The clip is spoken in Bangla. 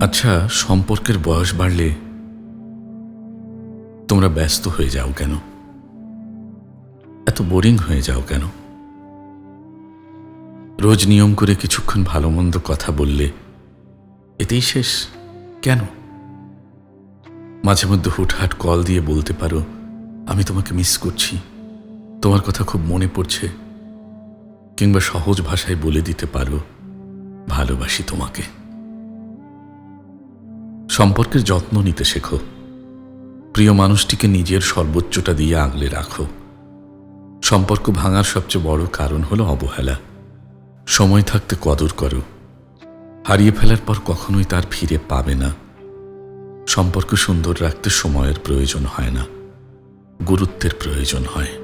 আচ্ছা সম্পর্কের বয়স বাড়লে তোমরা ব্যস্ত হয়ে যাও কেন? এত বোরিং হয়ে যাও কেন? রোজ নিয়ম করে কিছুক্ষণ ভালো মন্দ কথা বললে এতেই শেষ। কেন? মাঝে মধ্যে হুটহাট কল দিয়ে বলতে পারো, আমি তোমাকে মিস করছি। তোমার কথা খুব মনে পড়ছে। কিংবা সহজ ভাষায় বলে দিতে পারো, ভালোবাসি তোমাকে। সম্পর্কের যত্ন নিতে শেখো। প্রিয় মানুষটিকে নিজের সর্বোচ্চটা দিয়ে আগলে রাখো। সম্পর্ক ভাঙার সবচেয়ে বড় কারণ হলো অবহেলা। সময় থাকতে কদর করো। হারিয়ে ফেলার পর কখনোই তার ফিরে পাবে না। সম্পর্ক সুন্দর রাখতে সময়ের প্রয়োজন হয় না। গুরুত্বের প্রয়োজন হয়।